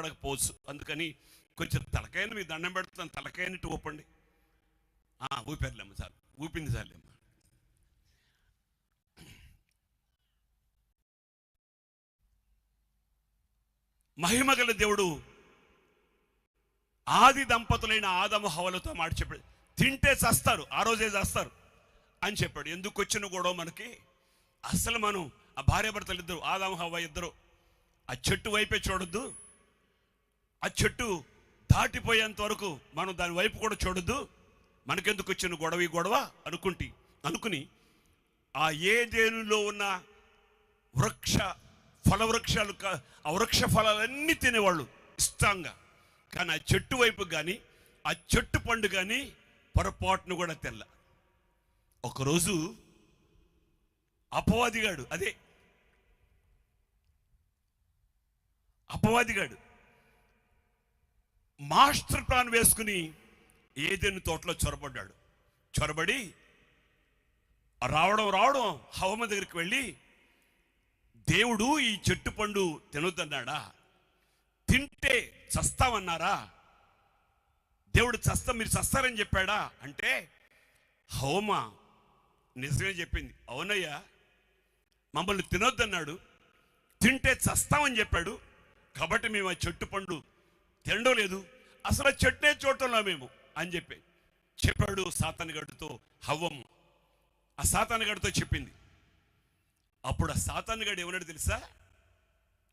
ఉపయోగపడకపోవచ్చు అందుకని కొంచెం తలకైన మీ దండం పెడుతున్నాను తలకైనట్టు ఊపండి. ఆ, ఊపారులేమ్మ చాలు. ఊపింది చాలేమ్మ. మహిమగల దేవుడు ఆది దంపతులైన ఆదము హవలతో మాట చెప్పాడు. తింటే చస్తారు ఆ రోజే చేస్తారు అని చెప్పాడు. ఎందుకు వచ్చిన గొడవ మనకి? అసలు మనం ఆ భార్యాభర్తలు ఇద్దరు ఆదాము హవ్వ ఇద్దరు ఆ చెట్టు వైపే చూడొద్దు. ఆ చెట్టు దాటిపోయేంత వరకు మనం దాని వైపు కూడా చూడొద్దు. మనకెందుకు వచ్చిన గొడవ ఈ గొడవ? అనుకుంటి. అనుకుని ఆ ఏ దేనిలో ఉన్న వృక్ష ఫల వృక్షాలు ఆ వృక్ష ఫలాలన్నీ తినేవాళ్ళు ఇష్టంగా. కానీ ఆ చెట్టు వైపు కానీ ఆ చెట్టు పండు కానీ పొరపాటును కూడా తెల్ల ఒకరోజు అపవాదిగాడు అదే. అపవాదిగాడు మాస్టర్ ప్లాన్ వేసుకుని ఏదైనా తోటలో చొరబడ్డాడు. చొరబడి రావడం రావడం హవమ దగ్గరికి వెళ్ళి దేవుడు ఈ చెట్టు పండు తినొద్దన్నాడా? తింటే చస్తామన్నారా దేవుడు చస్తా మీరు చస్తారని చెప్పాడా? అంటే హోమ నిజమే చెప్పింది. అవునయ్యా మమ్మల్ని తినొద్దన్నాడు తింటే చస్తామని చెప్పాడు. కాబట్టి మేము ఆ చెట్టు పండు తినడం లేదు. అసలు చెట్టే చూడటంలో మేము అని చెప్పి చెప్పాడు సాతానుగడుతో హవ్వము ఆ సాతానుగడితో చెప్పింది. అప్పుడు ఆ సాతానుగడు ఏమన్నాడు తెలుసా?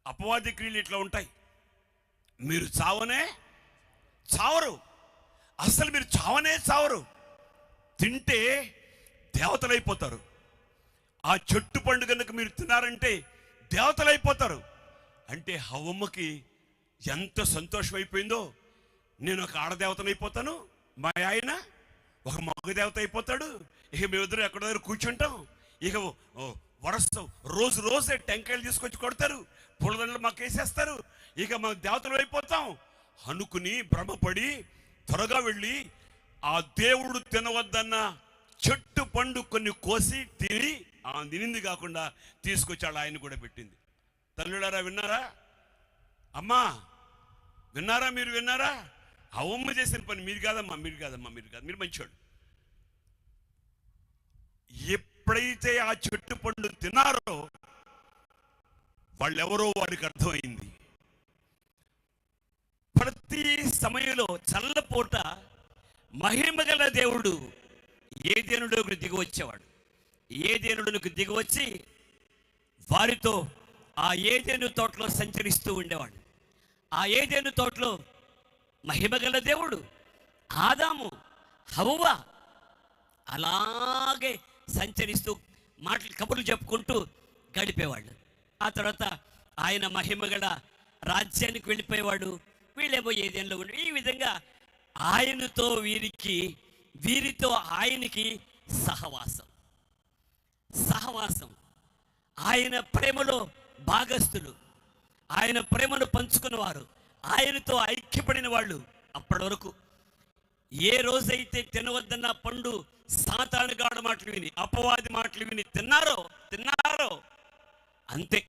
అపవాది క్రియలు ఇట్లా ఉంటాయి. మీరు చావనే చావరు. అసలు మీరు చావనే చావరు. తింటే దేవతలైపోతారు. ఆ చెట్టు పండు కనుక మీరు తిన్నారంటే దేవతలైపోతారు. అంటే హవమ్మకి ఎంత సంతోషం అయిపోయిందో నేను ఒక ఆడదేవతనైపోతాను. మా ఆయన ఒక మగ దేవత అయిపోతాడు ఇక మేమిద్దరు ఎక్కడ దగ్గర కూర్చుంటాం. ఇక ఓ, వరస రోజు రోజే టెంకాయలు తీసుకొచ్చి కొడతారు. పులదండలు మాకు వేసేస్తారు. ఇక మా దేవతలు అయిపోతాం. అనుకుని భ్రమపడి త్వరగా వెళ్ళి ఆ దేవుడు తినవద్దన్న చెట్టు పండు కొన్ని కోసి తిని ఆ తినింది కాకుండా తీసుకొచ్చాడు ఆయన కూడా పెట్టింది. తల్లుడారా విన్నారా? అమ్మా విన్నారా మీరు విన్నారా? అవమ్మ చేసిన పని మీరు కాదమ్మా మీరు కాదమ్మా మీరు కాదు మీరు మంచివాడు ఎప్పుడైతే ఆ చెట్టు పండు తిన్నారో వాళ్ళెవరో వాడికి అర్థమైంది. ప్రతి సమయంలో చల్లపూట మహిమగల దేవుడు ఏ దేనుడికి దిగి వచ్చేవాడు ఏ దేనుడికి దిగి వచ్చి వారితో ఆ ఏదేను తోటలో సంచరిస్తూ ఉండేవాడు. ఆ ఏదేను తోటలో మహిమగల దేవుడు ఆదాము హవ్వ అలాగే సంచరిస్తూ మాటలు కబుర్లు చెప్పుకుంటూ గడిపేవాళ్ళు. ఆ తర్వాత ఆయన మహిమగల రాజ్యానికి వెళ్ళిపోయేవాడు. వీళ్ళేమో ఏదేంలో ఉండి ఈ విధంగా ఆయనతో వీరికి వీరితో ఆయనకి సహవాసం. సహవాసం. ఆయన ప్రేమలో భాగస్థులు. ఆయన ప్రేమను పంచుకున్నవారు. ఆయనతో ఐక్యపడిన వాళ్ళు అప్పటి వరకు ఏ రోజైతే తినవద్దన్న పండు సాతానుగాడు మాటలు విని అపవాది మాటలు విని తిన్నారో తిన్నారో అంతే.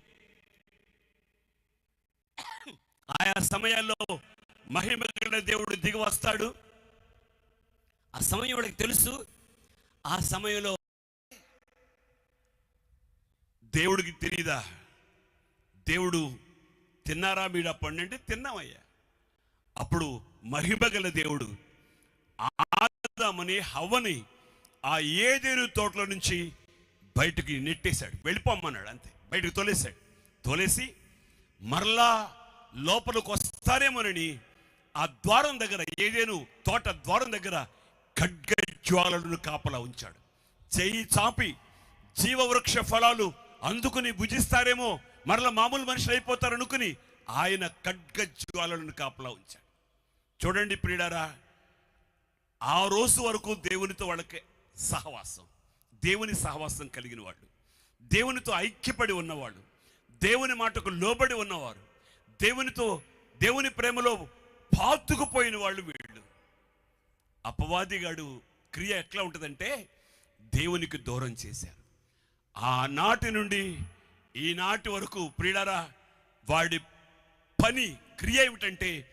ఆయా సమయాల్లో మహిమ దేవుడు దిగి వస్తాడు. ఆ సమయం వాడికి తెలుసు. ఆ సమయంలో దేవుడికి తెలియదా దేవుడు తిన్నారా మీరు అప్పండి అంటే తిన్నామయ్యా. అప్పుడు మహిమగల దేవుడు ఆదామని హవ్వని ఆ ఏదేను తోటలో నుంచి బయటికి నెట్టేశాడు. వెళ్ళిపోమన్నాడు అంతే. బయటకు తోలేశాడు. తోలేసి మరలా లోపలికి వస్తారేమోనని ఆ ద్వారం దగ్గర ఏదేను తోట ద్వారం దగ్గర ఖడ్గ జ్వాలలను కాపలా ఉంచాడు. చెయ్యి చాపి జీవవృక్ష ఫలాలు అందుకుని భుజిస్తారేమో మరల మామూలు మనుషులు అయిపోతారు అనుకుని ఆయన ఖడ్గజ్వాలను కాపలా ఉంచాడు. చూడండి ప్రియుడారా ఆ రోజు వరకు దేవునితో వాళ్ళకి సహవాసం దేవుని సహవాసం కలిగిన వాళ్ళు దేవునితో ఐక్యపడి ఉన్నవాళ్ళు దేవుని మాటకు లోబడి ఉన్నవారు దేవునితో దేవుని ప్రేమలో పాతుకుపోయిన వాళ్ళు వీళ్ళు. అపవాదిగాడు క్రియ ఎట్లా ఉంటుందంటే దేవునికి దూరం చేశారు. ఆనాటి నుండి ఈనాటి వరకు ప్రియుడారా వాడి పని క్రియ ఏమిటంటే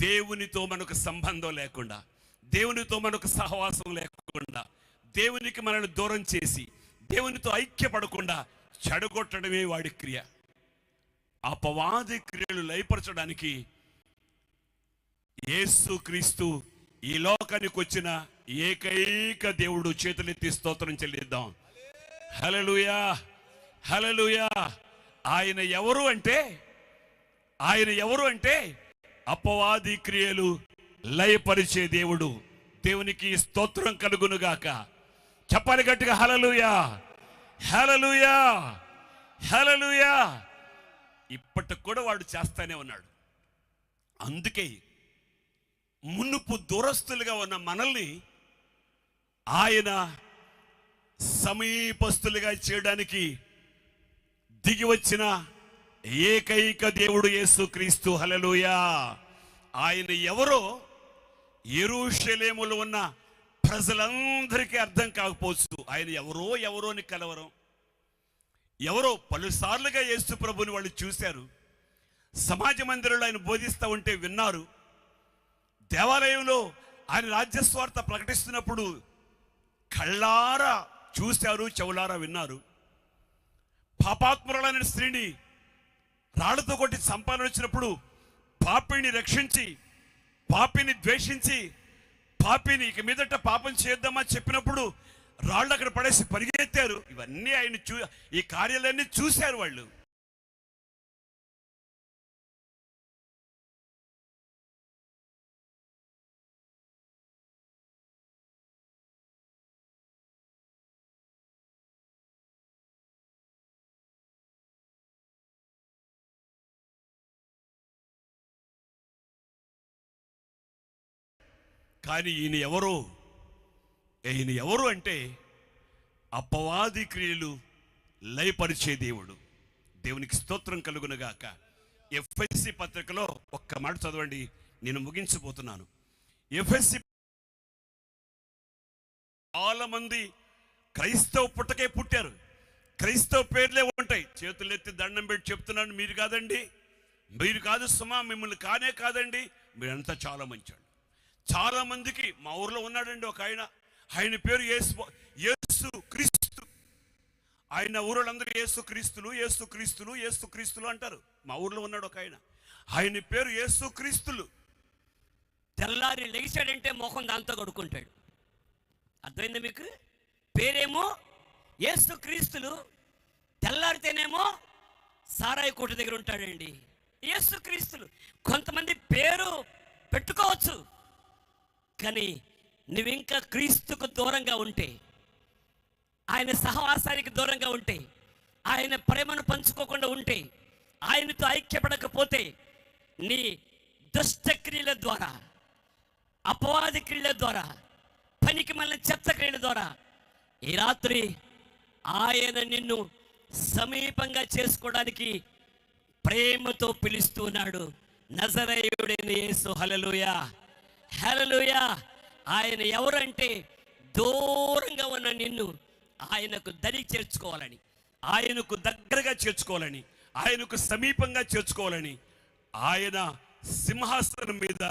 దేవునితో మనకు సంబంధం లేకుండా దేవునితో మనకు సహవాసం లేకుండా దేవునికి మనల్ని దూరం చేసి దేవునితో ఐక్యపడకుండా చెడగొట్టడమే వాడి క్రియ. అపవాది క్రియలు లయపరచడానికి యేసు క్రీస్తు ఈ లోకానికి వచ్చిన ఏకైక దేవుడు చేతులెత్తి స్తోత్రం చెల్లిద్దాం. హలలుయా హలలుయా ఆయన ఎవరు అంటే ఆయన ఎవరు అంటే అపవాది క్రియలు లయపరిచే దేవుడు. దేవునికి స్తోత్రం కలుగునుగాక. చెప్పాలి గట్టిగా హలలుయా హలలుయా హలలుయా ఇప్పటికి కూడా వాడు చేస్తానే ఉన్నాడు. అందుకే మునుపు దూరస్తులుగా ఉన్న మనల్ని ఆయన సమీపస్తులుగా చేయడానికి దిగి వచ్చిన ఏకైక దేవుడు యేసుక్రీస్తు. హలలుయా ఆయన ఎవరో ఎరుషలేములో ఉన్న ప్రజలందరికీ అర్థం కాకపోవచ్చు. ఆయన ఎవరో ఎవరోని కలవరం. ఎవరో పలుసార్లుగా యేసు ప్రభుని వాళ్ళు చూశారు. సమాజ మందిరంలో ఆయన బోధిస్తూ ఉంటే విన్నారు. దేవాలయంలో ఆయన రాజ్యస్వార్థ ప్రకటిస్తున్నప్పుడు కళ్ళారా చూశారు చెవులారా విన్నారు. పాపాత్మురాలైన స్త్రీని రాళ్ళతో కొట్టి సంపాదన వచ్చినప్పుడు పాపిని రక్షించి పాపిని ద్వేషించి పాపిని ఇక మీదట పాపం చేద్దామా చెప్పినప్పుడు రాళ్ళు అక్కడ పడేసి పరిగెత్తారు. ఇవన్నీ ఆయన చూ ఈ కార్యాలన్నీ చూశారు వాళ్ళు. కానీ ఈయన ఎవరు? ఈయన ఎవరు అంటే అపవాది క్రియలు లయపరిచే దేవుడు. దేవునికి స్తోత్రం కలుగునగాక. ఎఫ్ఎస్సి పత్రికలో ఒక్క మాట చదవండి నేను ముగించబోతున్నాను. ఎఫ్ఎస్సి చాలా మంది క్రైస్తవ పుట్టకే పుట్టారు. క్రైస్తవ పేర్లే ఉంటాయి. చేతులెత్తి దండం పెట్టి చెప్తున్నాను మీరు కాదండి. మీరు కాదు సుమా మిమ్మల్ని కానే కాదండి. మీరంతా చాలా మంచోళ్ళు. చాలా మందికి మా ఊర్లో ఉన్నాడండి ఒక ఆయన. ఆయన పేరు యేసు యేసు క్రీస్తు. ఆయన ఊరోళ్ళందరూ యేసు క్రీస్తులు యేసు క్రీస్తులు యేసు క్రీస్తులు అంటారు. మా ఊర్లో ఉన్నాడు ఒక ఆయన. ఆయన పేరు యేసు క్రీస్తులు. తెల్లారి లెగిశాడంటే మొహం దాంతో కడుక్కుంటాడు. అర్థమైంది మీకు? పేరేమో యేసు క్రీస్తులు. తెల్లారితేనేమో సారాయి కోట దగ్గర ఉంటాడండి. యేసు క్రీస్తులు. కొంతమంది పేరు పెట్టుకోవచ్చు. కానీ నువ్వింకా క్రీస్తుకు దూరంగా ఉంటే ఆయన సహవాసానికి దూరంగా ఉంటే ఆయన ప్రేమను పంచుకోకుండా ఉంటే ఆయనతో ఐక్యపడకపోతే నీ దుష్టక్రియల ద్వారా అపవాది క్రియల ద్వారా పనికి మళ్ళీ చెత్త క్రియల ద్వారా ఈ రాత్రి ఆయన నిన్ను సమీపంగా చేసుకోవడానికి ప్రేమతో పిలుస్తున్నాడు నజరయుడైన యేసు హలలుయా హెలలుయా ఆయన ఎవరంటే దూరంగా ఉన్న నిన్ను ఆయనకు దరి చేర్చుకోవాలని ఆయనకు దగ్గరగా చేర్చుకోవాలని ఆయనకు సమీపంగా చేర్చుకోవాలని ఆయన సింహాసనం మీద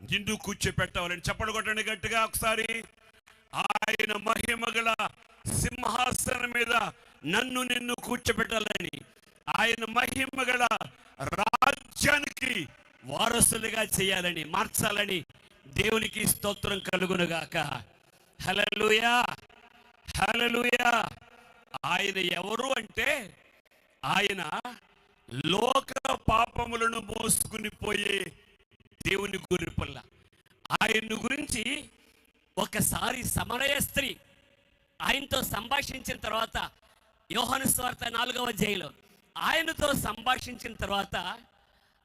నిండు కూర్చోపెట్టాలని చెప్పడు కొట్టండి గట్టిగా ఒకసారి. ఆయన మహిమగల సింహాసనం మీద నన్ను నిన్ను కూర్చోబెట్టాలని ఆయన మహిమగల రాజ్యానికి వారసులుగా చేయాలని మార్చాలని దేవునికి స్తోత్రం కలుగునుగాక. హలలుయా హలలుయా ఆయన ఎవరు అంటే ఆయన లోక పాపములను మోసుకుని పోయే దేవుని గురిపల్ల ఆయన గురించి ఒకసారి సమరయ స్త్రీ ఆయనతో సంభాషించిన తర్వాత యోహను స్వార్త నాలుగవ జైలు ఆయనతో సంభాషించిన తర్వాత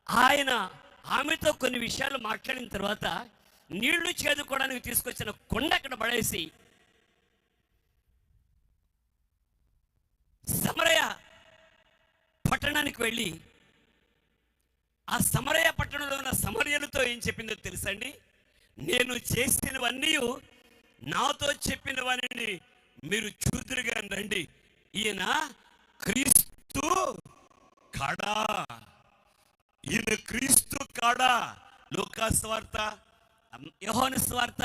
ఆయన ఆమెతో కొన్ని విషయాలు మాట్లాడిన తర్వాత నీళ్ళు చేదుకోవడానికి తీసుకొచ్చిన కొండ అక్కడ పడేసి సమరయ పట్టణానికి వెళ్ళి ఆ సమరయ పట్టణంలో ఉన్న సమరయులతో ఏం చెప్పిందో తెలుసండి? నేను చేసినవన్నీ నాతో చెప్పినవన్నీ మీరు చూదురుగా రండి ఈయన క్రీస్తు కాడా? ఈయన క్రీస్తు కాడా? లోకాస్వార్త యోహాను స్వార్త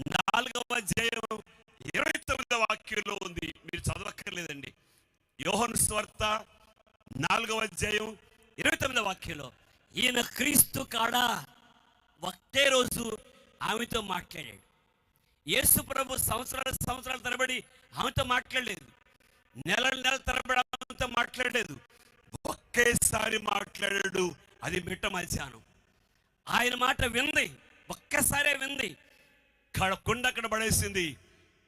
నాలుగవ అధ్యాయం ఇరవై తొమ్మిదవ వాక్యంలో ఉంది. మీరు చదవక్కర్లేదండి. యోహన్ స్వార్త నాలుగవ అధ్యాయం ఇరవై తొమ్మిదవ వాక్యంలో ఈయన క్రీస్తు కాడా ఒకే రోజు ఆమెతో మాట్లాడాడు. యేసు ప్రభు సంవత్సరాల సంవత్సరాల తరబడి ఆమెతో మాట్లాడలేదు. నెల నెల తరబడి ఆమెతో మాట్లాడలేదు. ఒకేసారి మాట్లాడాడు. అది మిట్ట మధ్యాహ్నం. ఆయన మాట వింది ఒక్కసారే వింది. కొండ అక్కడ పడేసింది.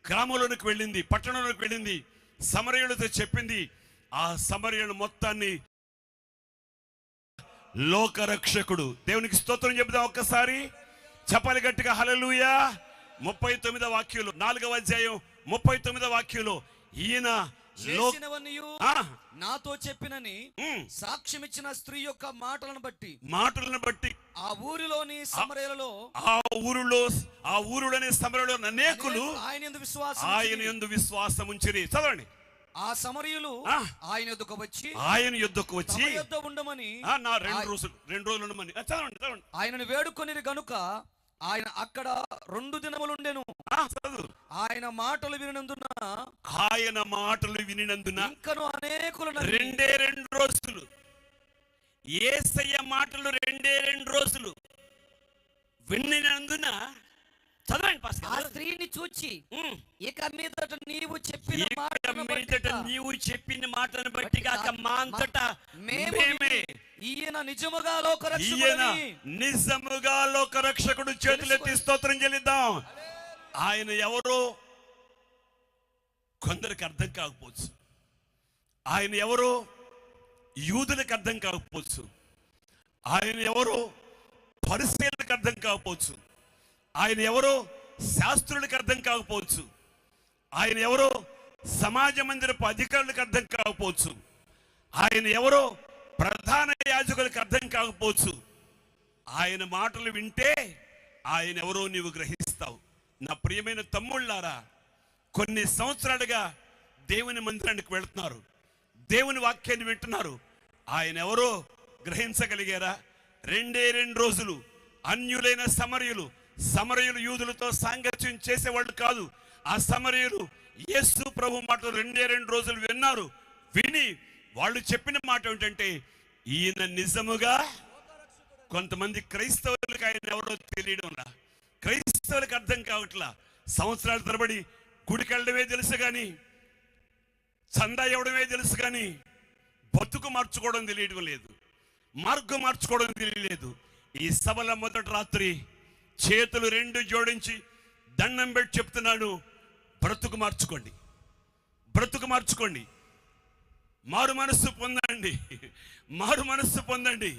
గ్రామంలోనికి వెళ్ళింది పట్టణంలోకి వెళ్ళింది. సమరయులతో చెప్పింది. ఆ సమరయుల మొత్తాన్ని లోకరక్షకుడు. దేవునికి స్తోత్రం చెబుదాం ఒక్కసారి. చెప్పాలి గట్టిగా హలలుయా ముప్పై తొమ్మిదో వాక్యంలో నాలుగవ అధ్యాయం ముప్పై తొమ్మిదో వాక్యంలో ఈయన చేసినవన్నయు నాతో చెప్పినని సాక్ష్యమిచ్చిన స్త్రీ యొక్క మాటలను బట్టి. మాటలను బట్టి. ఆ ఊరిలోని సమరయలలో ఆ ఊరులో ఆ ఊరులోని సమరలో అనేకులు ఆయన యందు విశ్వాసం ఆయన. ఎందు విశ్వాసం ఉంచిరి. చదవండి. ఆ సమరయులు. ఆయన ఎదుకు వచ్చి ఆయన యుద్ధకు వచ్చి ఉండమని నా రెండు రోజులు రెండు రోజులు ఉండమని. చదవండి చదవండి. ఆయనను వేడుకొనిరి గనుక ఆయన అక్కడ రెండు దినములుండెను. ఆయన మాటలు వినినందున ఆయన మాటలు వినినందున ఇంకను అనేకులు నమ్మి రెండే రెండు రోజులు. ఏసయ్య మాటలు రెండే రెండు రోజులు. విన్నినందున చదవండి ఆ పాస్టర్ స్త్రీని చూచి. ఇక మీదట నీవు చెప్పిన మాటను మీదట నీవు చెప్పిన మాటను బట్టి కాక మా అంతటా మేము ఈయన నిజముగా ఈయన లోకరక్షకుడని నిజముగా లోక రక్షకుడు చేతులెత్తి స్తోత్రం చెల్లిద్దాం. ఆయన ఎవరో కొందరికి అర్థం కాకపోవచ్చు. ఆయన ఎవరో యూదులకు అర్థం కాకపోవచ్చు. ఆయన ఎవరో పరిశీలకు అర్థం కాకపోవచ్చు. ఆయన ఎవరో శాస్త్రులకు అర్థం కాకపోవచ్చు. ఆయన ఎవరో సమాజ మందిరపు అధికారులకు అర్థం కాకపోవచ్చు. ఆయన ఎవరో ప్రధాన యాజకులకు అర్థం కాకపోవచ్చు. ఆయన మాటలు వింటే ఆయన ఎవరో నీవు గ్రహిస్తావు. నా ప్రియమైన తమ్ముళ్ళారా కొన్ని సంవత్సరాలుగా దేవుని మందిరానికి వెళ్తున్నారు. దేవుని వాక్యాన్ని వింటున్నారు. ఆయన ఎవరో గ్రహించగలిగారా? రెండే రెండు రోజులు అన్యులైన సమర్యులు సమరయులు యూదులతో సాంగత్యం చేసేవాళ్ళు కాదు. ఆ సమరయులు యేసు ప్రభు మాటలు రెండే రెండు రోజులు విన్నారు. విని వాళ్ళు చెప్పిన మాట ఏంటంటే ఈయన నిజముగా కొంతమంది క్రైస్తవులకు ఆయన ఎవరో తెలియడంలా క్రైస్తవులకు అర్థం కావట్లా. సంవత్సరాల తరబడి గుడికి వెళ్ళడమే తెలుసు కానీ చందా ఇవ్వడమే తెలుసు కానీ బతుకు మార్చుకోవడం తెలియడం లేదు. మార్గం మార్చుకోవడం తెలియలేదు. ఈ సభల మొదటి రాత్రి చేతులు రెండు జోడించి దండం పెట్టి చెప్తున్నాడు బ్రతుకు మార్చుకోండి. బ్రతుకు మార్చుకోండి. మారు మనస్సు పొందండి. మారు మనస్సు పొందండి.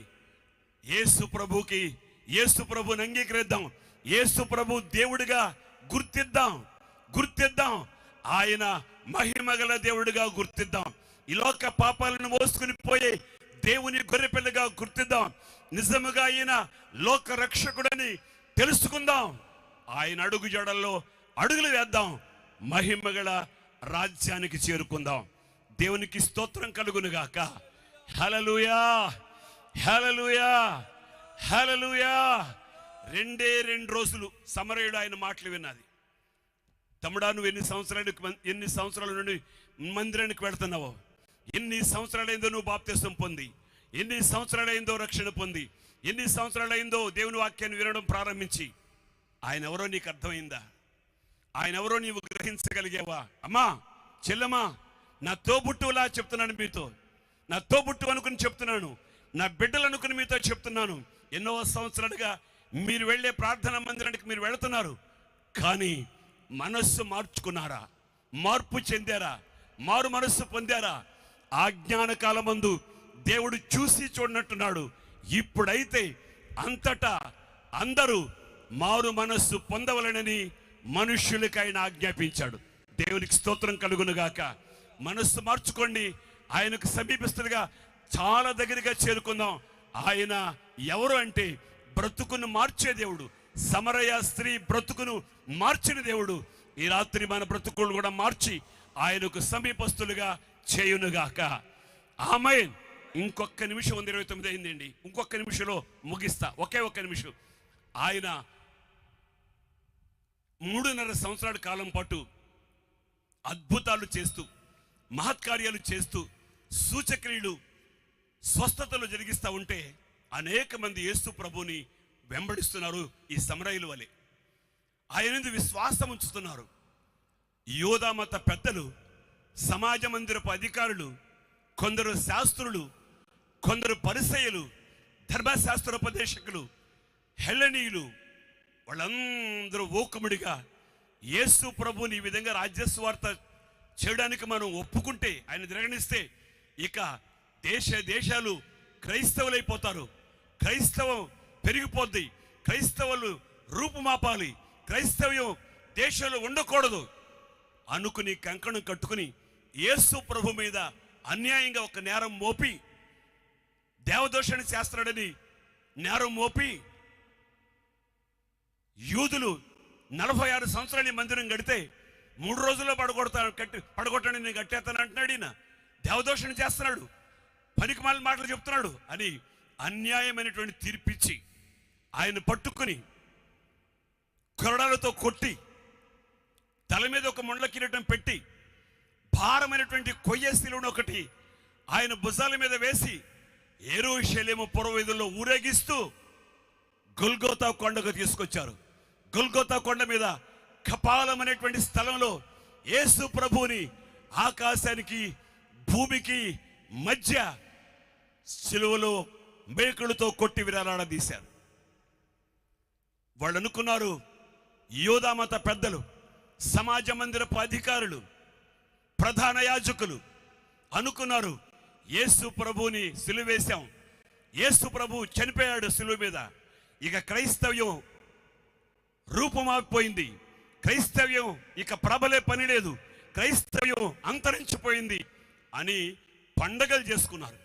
ఏసు ప్రభుకి ఏసు ప్రభుని అంగీకరిద్దాం. ఏసు ప్రభు దేవుడిగా గుర్తిద్దాం. గుర్తిద్దాం. ఆయన మహిమగల దేవుడిగా గుర్తిద్దాం. ఈ లోక పాపాలను మోసుకుని పోయే దేవుని గొర్రెపిల్లగా గుర్తిద్దాం. నిజముగా ఆయన లోక రక్షకుడని తెలుసుకుందాం. ఆయన అడుగు జడల్లో అడుగులు వేద్దాం. మహిమగల రాజ్యానికి చేరుకుందాం. దేవునికి స్తోత్రం కలుగునుగాక. హలలుయా హలలుయా హలలుయా రెండే రెండు రోజులు సమరయుడు ఆయన మాటలు విన్నది. తమ్ముడా నువ్వు ఎన్ని సంవత్సరాలకు ఎన్ని సంవత్సరాల నుండి మందిరానికి వెళ్తున్నావో ఎన్ని సంవత్సరాలైందో నువ్వు బాప్తిసం పొంది. ఎన్ని సంవత్సరాలైందో రక్షణ పొంది ఎన్ని సంవత్సరాలైందో దేవుని వాక్యాన్ని వినడం ప్రారంభించి ఆయన ఎవరో నీకు అర్థమైందా? ఆయన ఎవరో నీవు గ్రహించగలిగావా? అమ్మా చెల్లమ్మా నా తోబుట్టులా చెప్తున్నాను మీతో. నా తోబుట్టు అనుకుని చెప్తున్నాను. నా బిడ్డలు అనుకుని మీతో చెప్తున్నాను. ఎన్నో సంవత్సరాలుగా మీరు వెళ్ళే ప్రార్థనా మందిరానికి మీరు వెళుతున్నారు. కానీ మనస్సు మార్చుకున్నారా? మార్పు చెందారా? మారు మనస్సు పొందారా? ఆజ్ఞాన కాలమందు దేవుడు చూసి చూడనట్టున్నాడు. ఇప్పుడైతే అంతటా అందరూ మారు మనస్సు పొందవలనని మనుష్యులకి ఆయన ఆజ్ఞాపించాడు. దేవునికి స్తోత్రం కలుగునుగాక. మనస్సు మార్చుకోండి. ఆయనకు సమీపిస్తుగా చాలా దగ్గరగా చేరుకుందాం. ఆయన ఎవరు అంటే బ్రతుకును మార్చే దేవుడు. సమరయ స్త్రీ బ్రతుకును మార్చిన దేవుడు. ఈ రాత్రి మన బ్రతుకులు కూడా మార్చి ఆయనకు సమీపస్తులుగా చేయునుగాక. ఆమెన్. ఇంకొక నిమిషం ఉంది ఇరవై తొమ్మిది అయిందండి. ఇంకొక నిమిషంలో ముగిస్తా. ఒకే ఒక్క నిమిషం. ఆయన మూడున్నర సంవత్సరాల కాలం పాటు అద్భుతాలు చేస్తూ మహత్కార్యాలు చేస్తూ సూచక్రియలు స్వస్థతలు జరిగిస్తూ ఉంటే అనేక మంది యేసు ప్రభుని వెంబడిస్తున్నారు ఈ సమరయుల వలె. ఆయన విశ్వాసం ఉంచుతున్నారు. యోధామత పెద్దలు సమాజ మందిరపు అధికారులు కొందరు శాస్త్రులు కొందరు పరిసయులు ధర్మశాస్త్రోపదేశకులు హెలనీయులు వాళ్ళందరూ ఓకముడిగా యేసు ప్రభుని ఈ విధంగా రాజ్యస్వార్త చేయడానికి మనం ఒప్పుకుంటే ఆయన తిరగనిస్తే ఇక దేశ దేశాలు క్రైస్తవులైపోతారు. క్రైస్తవం పెరిగిపోద్ది. క్రైస్తవులు రూపుమాపాలి. క్రైస్తవ్యం దేశంలో ఉండకూడదు. అనుకుని కంకణం కట్టుకుని యేసు ప్రభు మీద అన్యాయంగా ఒక నేరం మోపి దేవదోషణ చేస్తాడని నేరం మోపి యూదులు నలభై ఆరు సంవత్సరాలు మందిరం కడితే మూడు రోజుల్లో పడగొడతాను కట్టి పడగొట్టండి నేను కట్టేస్తాను అంటున్నాడు ఈయన. దేవదోషణ చేస్తున్నాడు. పనికి మాలిన మాటలు చెప్తున్నాడు అని అన్యాయమైనటువంటి తీర్పిచ్చి ఆయన పట్టుకుని కొరడాలతో కొట్టి తల మీద ఒక ముండ్ల కిరీటం పెట్టి భారమైనటువంటి కొయ్య శిలువను ఒకటి ఆయన భుజాల మీద వేసి ఏరో శైలేము ఊరేగిస్తూ గొల్గోతా కొండకు తీసుకొచ్చారు. గొల్గోతా కొండ మీద కపాలం అనేటువంటి స్థలంలో యేసు ప్రభువుని ఆకాశానికి భూమికి మధ్య సిలువలో మేకులతో కొట్టి విరాలాడదీశారు వాళ్ళు అనుకున్నారు యోధామత పెద్దలు సమాజ మందిరపు అధికారులు ప్రధాన యాజకులు అనుకున్నారు యేసు ప్రభువుని సిలువేశాం యేసు ప్రభు చనిపోయాడు సిలువ మీద. ఇక క్రైస్తవ్యం రూపుమాపిపోయింది క్రైస్తవ్యం ఇక ప్రబలే పని లేదు. క్రైస్తవ్యం అంతరించిపోయింది అని పండగలు చేసుకున్నారు.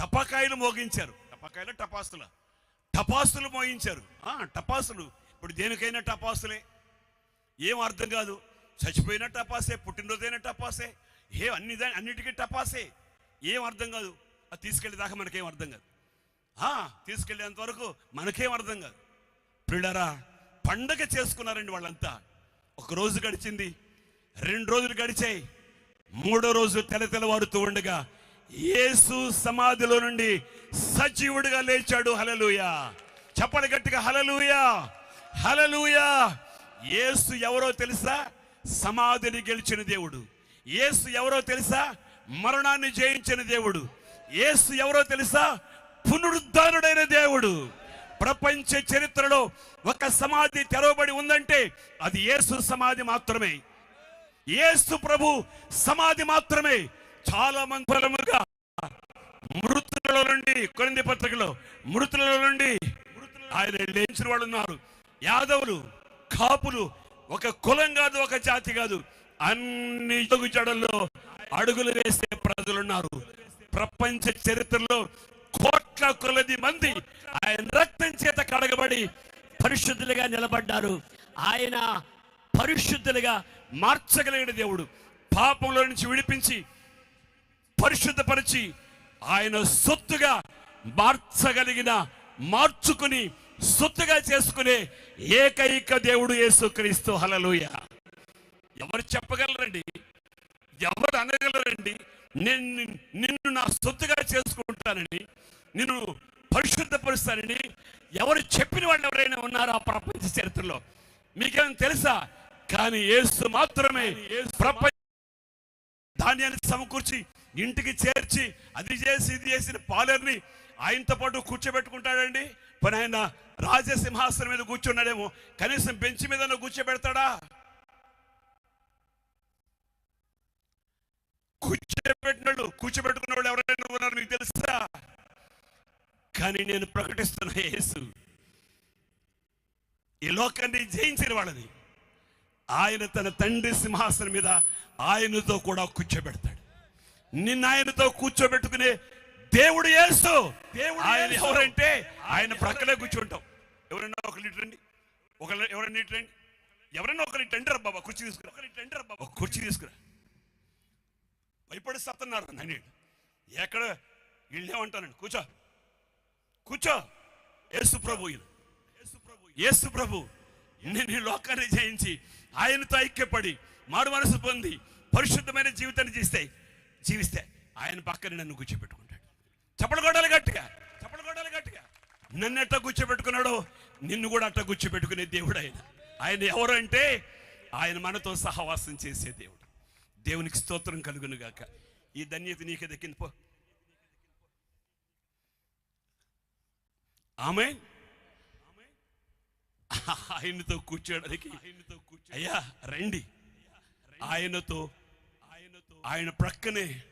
టపాకాయలు మోగించారు. టపాకాయలు టపాసుల. టపాసులు మోగించారు ఆ, టపాసులు. ఇప్పుడు దేనికైనా టపాసులే. ఏం అర్థం కాదు. చచ్చిపోయిన టపాసే పుట్టినరోజైన టపాసే. ఏ అన్ని అన్నిటికీ టపాసే. ఏం అర్థం కాదు. అది తీసుకెళ్ళేదాకా మనకేం అర్థం కాదు. ఆ, తీసుకెళ్ళేంత వరకు మనకేం అర్థం కాదు. పిల్లరా పండగ చేసుకున్నారండి వాళ్ళంతా. ఒక రోజు గడిచింది రెండు రోజులు గడిచాయి. మూడో రోజు తెల తెలవారుతూ ఉండగా యేసు సమాధిలో నుండి సజీవుడిగా లేచాడు. హలలుయా చెప్పండి గట్టిగా హలలుయా హలలుయా యేసు ఎవరో తెలుసా? సమాధిని గెలిచిన దేవుడు. యేసు ఎవరో తెలుసా? మరణాన్ని జయించిన దేవుడు. ఏసు ఎవరో తెలుసా? పునరుద్ధానుడైన దేవుడు. ప్రపంచ చరిత్రలో ఒక సమాధి తెరవబడి ఉందంటే అది ఏసు సమాధి మాత్రమే. ఏసు ప్రభు సమాధి మాత్రమే. చాలా మంది మృతుల నుండి కొన్ని పత్రికలో మృతుల నుండి ఆయన లేచిన వాళ్ళు ఉన్నారు. యాదవులు కాపులు ఒక కులం కాదు ఒక జాతి కాదు. అన్ని యుగు జడల్లో అడుగులు వేసే ప్రజలున్నారు. ప్రపంచ చరిత్రలో కోట్ల కొలది మంది ఆయన రక్తం చేత కడగబడి పరిశుద్ధులుగా నిలబడ్డారు. ఆయన పరిశుద్ధులుగా మార్చగలిగిన దేవుడు. పాపంలో నుంచి విడిపించి పరిశుద్ధపరిచి ఆయన సొత్తుగా మార్చగలిగిన మార్చుకుని సొత్తుగా చేసుకునే ఏకైక దేవుడు యేసుక్రీస్తు. హలలుయ ఎవరు చెప్పగలరండి? ఎవరు అనగలరండి? నేను నిన్ను నా సొత్తుగా చేసుకుంటానని నిన్ను పరిశుద్ధపరుస్తానని ఎవరు చెప్పిన వాళ్ళు ఎవరైనా ఉన్నారా ప్రపంచ చరిత్రలో? మీకేం తెలుసా? కానీ యేసు మాత్రమే ప్రపంచ ధాన్యాన్ని సమకూర్చి ఇంటికి చేర్చి అది చేసి ఇది చేసిన పాలర్ని ఆయనతో పాటు కూర్చోబెట్టుకుంటాడండి? పని ఆయన రాజసింహాసనం మీద కూర్చున్నాడేమో కనీసం బెంచ్ మీద కూర్చోబెడతాడా? కూర్చోబెట్టుకున్న వాళ్ళు ఎవరైనా ఉన్నారు మీకు తెలుసా? కానీ నేను ప్రకటిస్తున్న యేసు ఈ లోకాన్ని జయించిన వాళ్ళని. ఆయన తన తండ్రి సింహాసనం మీద ఆయనతో కూడా కూర్చోబెడతాడు. నిన్న ఆయనతో కూర్చోబెట్టుకునే దేవుడు యేసు. దేవుడు ఆయన. ఎవరంటే ఆయన ప్రక్కనే కూర్చుంటాం. ఎవరైనా ఒక లీటర్ రండి ఒక ఎవరైనా ఇటు రండి ఎవరైనా ఒకరి టెండర్ బాబా? కుర్చీ తీసుకురా. ఒకరి టెండర్ బాబా? కుర్చీ తీసుకురా. భయపడి సత్తున్నారు నన్ను. ఎక్కడ వెళ్ళామంటానండి? కూర్చో. కూర్చో. యేసు ప్రభు యేసు ప్రభు నేను ఈ లోకాన్ని జయించి ఆయనతో ఐక్యపడి మారు మనసు పొంది పరిశుద్ధమైన జీవితాన్ని జీస్తే జీవిస్తే ఆయన పక్కన నన్ను కూర్చోబెట్టుకుంటాడు. చప్పలు కొట్టాలి గట్టిగా. చప్పలు కొట్టాలి గట్టిగా. నన్ను ఎట్ట కూర్చోబెట్టుకున్నాడో నిన్ను కూడా అట్ట కూర్చోబెట్టుకునే దేవుడు ఆయన. ఆయన ఎవరంటే ఆయన మనతో సహవాసం చేసే దేవుడు. దేవునికి స్తోత్రం కలుగును గాక. ఈ ధన్యత నీకే దక్కింది పో. ఆమె ఆయనతో కూర్చోడానికి. అయ్యా రండి. ఆయనతో ఆయనతో ఆయన ప్రక్కనే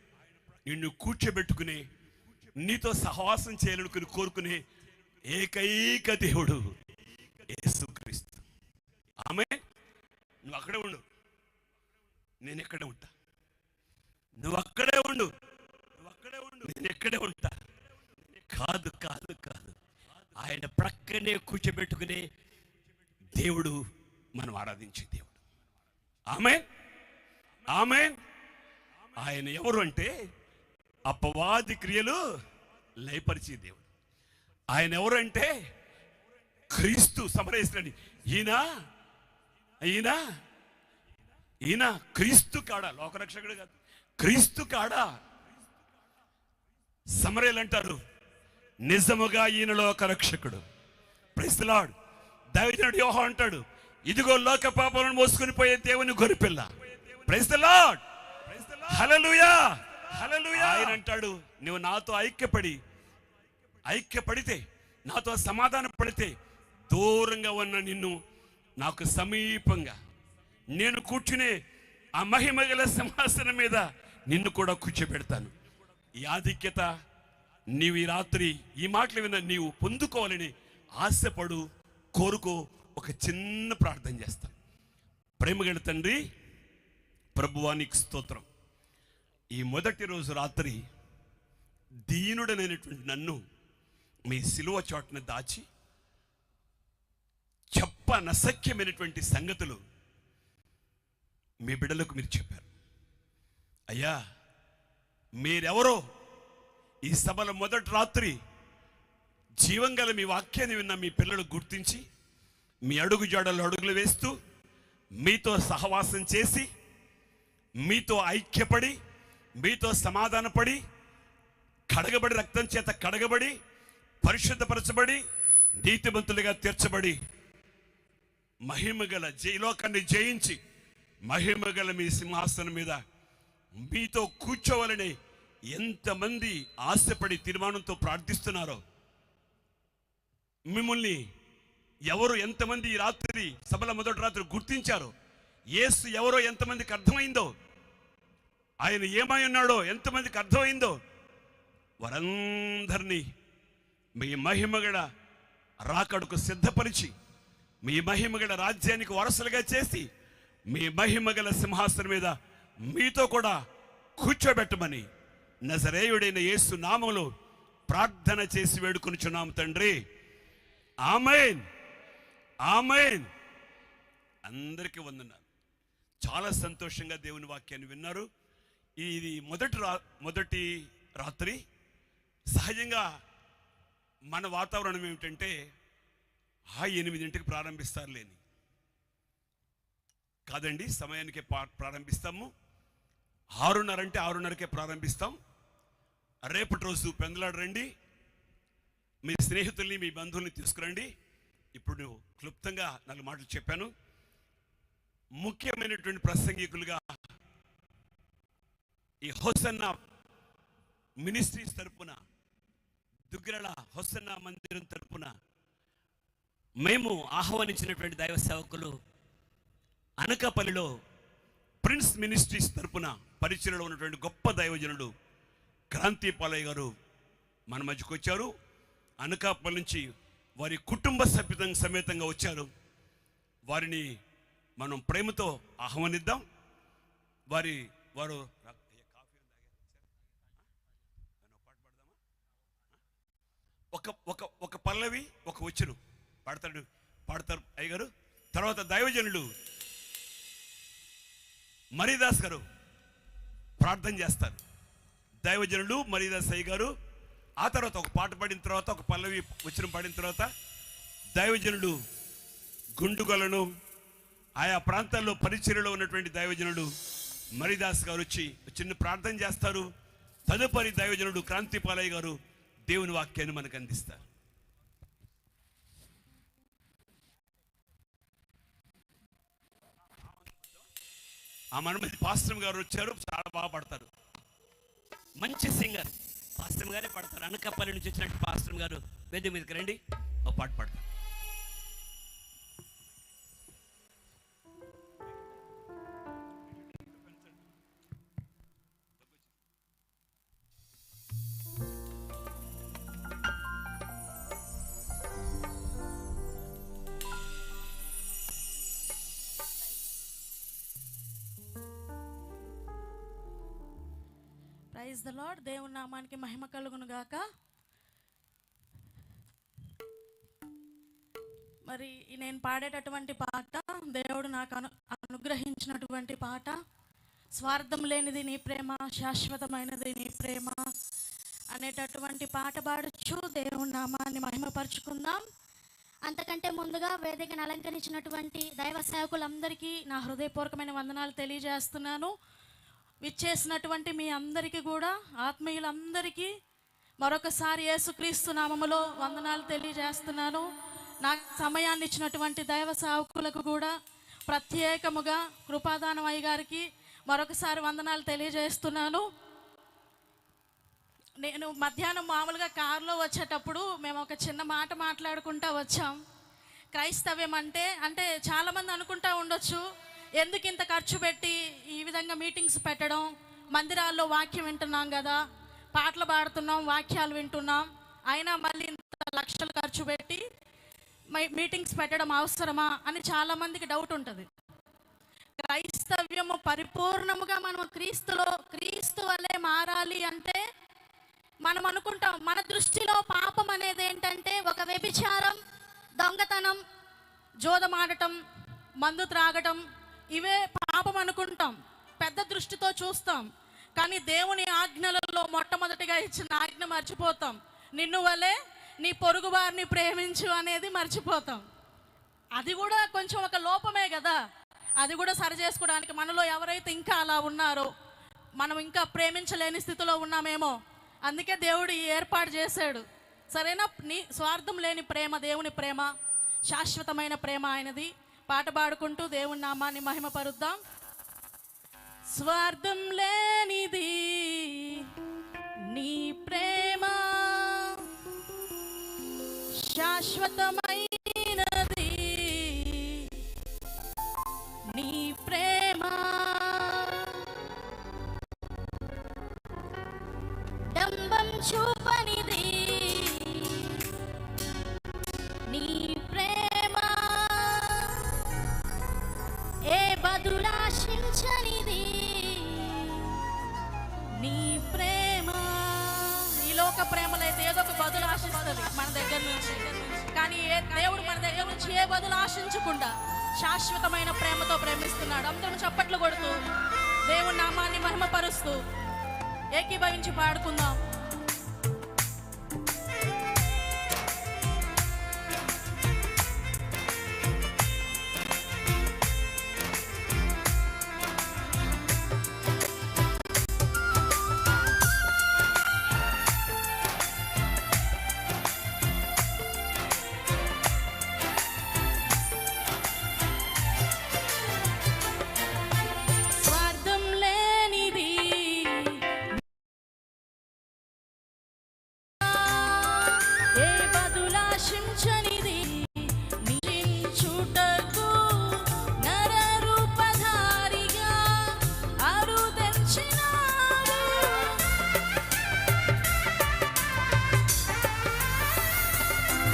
నిన్ను కూర్చోబెట్టుకుని నీతో సహవాసం చేయాలనుకుని కోరుకునే ఏకైక దేవుడు యేసుక్రీస్తు. ఆమె నువ్వు అక్కడే ఉండు. నేను ఎక్కడే ఉంటా? నువ్వు అక్కడే ఉండు. నువ్వు అక్కడే ఉండు నేను ఎక్కడే ఉంటా? కాదు కాదు కాదు. ఆయన ప్రక్కనే కూర్చోబెట్టుకునే దేవుడు మనం ఆరాధించే దేవుడు. ఆమె ఆమె ఆయన ఎవరు అంటే అపవాది క్రియలు లయపరిచే దేవుడు. ఆయన ఎవరు అంటే క్రీస్తు సమరేశ్వరుని ఈయన? ఈయన? ఈయన క్రీస్తు కాడా లోకరక్షకుడు కాదు. క్రీస్తు కాడా సమరేలు అంటారు. నిజముగా ఈయన లోకరక్షకుడు. ప్రైస్తలాడు దైవజనుడు యోహో అంటాడు ఇదిగో లోక పాపాలను మోసుకొని పోయే దేవుని గొరిపిల్ల. ప్రైస్తలాడ్ హల్లెలూయా హల్లెలూయా ఆయన అంటాడు నువ్వు నాతో ఐక్యపడి ఐక్యపడితే నాతో సమాధాన పడితే దూరంగా ఉన్న నిన్ను నాకు సమీపంగా నేను కూర్చునే ఆ మహిమ గల సింహాసనం మీద నిన్ను కూడా కూర్చోబెడతాను. ఈ ఆధిక్యత నీవు ఈ రాత్రి ఈ మాటలు విన్న నీవు పొందుకోవాలని ఆశపడు కోరుకో ఒక చిన్న ప్రార్థన చేస్తాను. ప్రేమగల తండ్రి ప్రభువానికి స్తోత్రం. ఈ మొదటి రోజు రాత్రి దీనుడనైనటువంటి నన్ను మీ సిలువ చోటన దాచి చెప్పనసఖ్యమైనటువంటి సంగతులు మీ బిడ్డలకు మీరు చెప్పారు. అయ్యా మీరెవరో ఈ సభల మొదటి రాత్రి జీవం గల మీ వాక్యాన్ని విన్న మీ పిల్లలు గుర్తించి మీ అడుగు జాడలు అడుగులు వేస్తూ మీతో సహవాసం చేసి మీతో ఐక్యపడి మీతో సమాధానపడి కడగబడి రక్తం చేత కడగబడి పరిశుద్ధపరచబడి నీతిమంతులుగా తీర్చబడి మహిమగల జయలోకాన్ని జయించి మహిమ గల మీ సింహాసనం మీద మీతో కూర్చోవాలని ఎంతమంది ఆశపడి తీర్మానంతో ప్రార్థిస్తున్నారో మిమ్మల్ని ఎవరు ఎంతమంది ఈ రాత్రి సభల మొదటి రాత్రి గుర్తించారో ఏసు ఎవరో ఎంతమందికి అర్థమైందో ఆయన ఏమై ఉన్నాడో ఎంతమందికి అర్థమైందో వారందరినీ మీ మహిమగడ రాకడకు సిద్ధపరిచి మీ మహిమగడ రాజ్యానికి వరసలుగా చేసి మీ మహిమ గల సింహాసనం మీద మీతో కూడా కూర్చోబెట్టమని నజరేయుడైన యేసు నామంలో ప్రార్థన చేసి వేడుకొనుచున్నాం తండ్రి. ఆమెన్. ఆమెన్. అందరికీ వందనాలు. చాలా సంతోషంగా దేవుని వాక్యాన్ని విన్నారు. ఇది మొదటి రా మొదటి రాత్రి. సహజంగా మన వాతావరణం ఏమిటంటే ఆ ఎనిమిదింటికి ప్రారంభిస్తారు లేని కాదండి సమయానికే పా- ప్రారంభిస్తాము. ఆరున్నర అంటే ఆరున్నరకే ప్రారంభిస్తాం. రేపటి రోజు పెందలాడరండి మీ స్నేహితుల్ని మీ బంధువుల్ని తీసుకురండి. ఇప్పుడు క్లుప్తంగా నాలుగు మాటలు చెప్పాను. ముఖ్యమైనటువంటి ప్రసంగికులుగా ఈ హొసన్న మినిస్ట్రీస్ తరపున దుగ్గరళ హొసన్న మందిరం తరపున మేము ఆహ్వానించినటువంటి దైవ సేవకులు అనకాపల్లిలో ప్రిన్స్ మినిస్ట్రీస్ తరపున పరిచయలో ఉన్నటువంటి గొప్ప దైవజనుడు క్రాంతి పాలయ్య గారు మన మధ్యకు వచ్చారు. అనకాపల్లి నుంచి వారి కుటుంబ సభ్యుతం సమేతంగా వచ్చారు. వారిని మనం ప్రేమతో ఆహ్వానిద్దాం. వారి వారు ఒక ఒక ఒక పల్లవి ఒక వచ్చును పాడతాడు పాడతారు అయ్యగారు. తర్వాత దైవజనులు మరీదాస్ గారు ప్రార్థన చేస్తారు. దైవజనుడు మరీదాస్ అయ్య గారు ఆ తర్వాత ఒక పాట పాడిన తర్వాత ఒక పల్లవి వచ్చిన పాడిన తర్వాత దైవజనుడు గుండుగలను ఆయా ప్రాంతాల్లో పరిచర్యలో ఉన్నటువంటి దైవజనుడు మరిదాస్ గారు వచ్చి చిన్న ప్రార్థన చేస్తారు. తదుపరి దైవజనుడు క్రాంతిపాలయ్య గారు దేవుని వాక్యాన్ని మనకు అందిస్తారు. ఆ మనమది పాస్త్రం గారు వచ్చారు చాలా బాగా పడతారు. మంచి సింగర్. పాస్త్రం గారే పడతారు. అనకాపల్లి నుంచి వచ్చినట్టు పాస్టర్ గారు. వేద్య మీదకి రండి. ఒక పాట పడతారు ప్రైజ్ ద లాడ్ దేవుని నామానికి మహిమ కలుగును గాక. మరి నేను పాడేటటువంటి పాట దేవుడు నాకు అను అనుగ్రహించినటువంటి పాట. స్వార్థం లేనిది నీ ప్రేమ శాశ్వతమైనది నీ ప్రేమ అనేటటువంటి పాట పాడచ్చు. దేవుని నామాన్ని మహిమపరుచుకుందాం. అంతకంటే ముందుగా వేదికను అలంకరించినటువంటి దైవ సేవకులందరికీ నా హృదయపూర్వకమైన వందనాలు తెలియజేస్తున్నాను. విచ్చేసినటువంటి మీ అందరికీ కూడా ఆత్మీయులందరికీ మరొకసారి యేసుక్రీస్తు నామములో వందనాలు తెలియజేస్తున్నాను. నాకు సమయాన్ని ఇచ్చినటువంటి దైవ సావుకులకు కూడా ప్రత్యేకముగా కృపాదానం అయ్య గారికి మరొకసారి వందనాలు తెలియజేస్తున్నాను. నేను మధ్యాహ్నం మామూలుగా కారులో వచ్చేటప్పుడు మేము ఒక చిన్న మాట మాట్లాడుకుంటా వచ్చాం. క్రైస్తవ్యం అంటే అంటే చాలామంది అనుకుంటా ఉండొచ్చు. ఎందుకు ఇంత ఖర్చు పెట్టి ఈ విధంగా మీటింగ్స్ పెట్టడం? మందిరాల్లో వాక్యం వింటున్నాం కదా. పాటలు పాడుతున్నాం వాక్యాలు వింటున్నాం. అయినా మళ్ళీ ఇంత లక్షలు ఖర్చు పెట్టి మై- మీటింగ్స్ పెట్టడం అవసరమా అని చాలామందికి డౌట్ ఉంటుంది. క్రైస్తవ్యము పరిపూర్ణముగా మనం క్రీస్తులో క్రీస్తు వల్లే మారాలి అంటే మనం అనుకుంటాం మన దృష్టిలో పాపం అనేది ఏంటంటే ఒక వ్యభిచారం దొంగతనం జోదమాడటం మందు త్రాగటం ఇవే పాపం అనుకుంటాం పెద్ద దృష్టితో చూస్తాం. కానీ దేవుని ఆజ్ఞలలో మొట్టమొదటిగా ఇచ్చిన ఆజ్ఞ మర్చిపోతాం. నిన్ను వలే నీ పొరుగు వారిని ప్రేమించు అనేది మర్చిపోతాం. అది కూడా కొంచెం ఒక లోపమే కదా. అది కూడా సరి చేసుకోవడానికి మనలో ఎవరైతే ఇంకా అలా ఉన్నారో మనం ఇంకా ప్రేమించలేని స్థితిలో ఉన్నామేమో అందుకే దేవుడు ఈ ఏర్పాటు చేశాడు. సరేనా? నీ స్వార్థం లేని ప్రేమ దేవుని ప్రేమ శాశ్వతమైన ప్రేమ ఆయనది. పాట పాడుకుంటూ దేవుని నామాన్ని మహిమపరుద్దాం. స్వార్థం లేనిది నీ ప్రేమ శాశ్వతమైనది. నీ ప్రేమ డంబం చూ శాశ్వతమైన ప్రేమతో ప్రేమిస్తున్నాడు. అందరం చప్పట్లు కొడుతూ దేవుని నామాన్ని మహిమపరుస్తూ ఏకీభవించి పాడుకుందాం.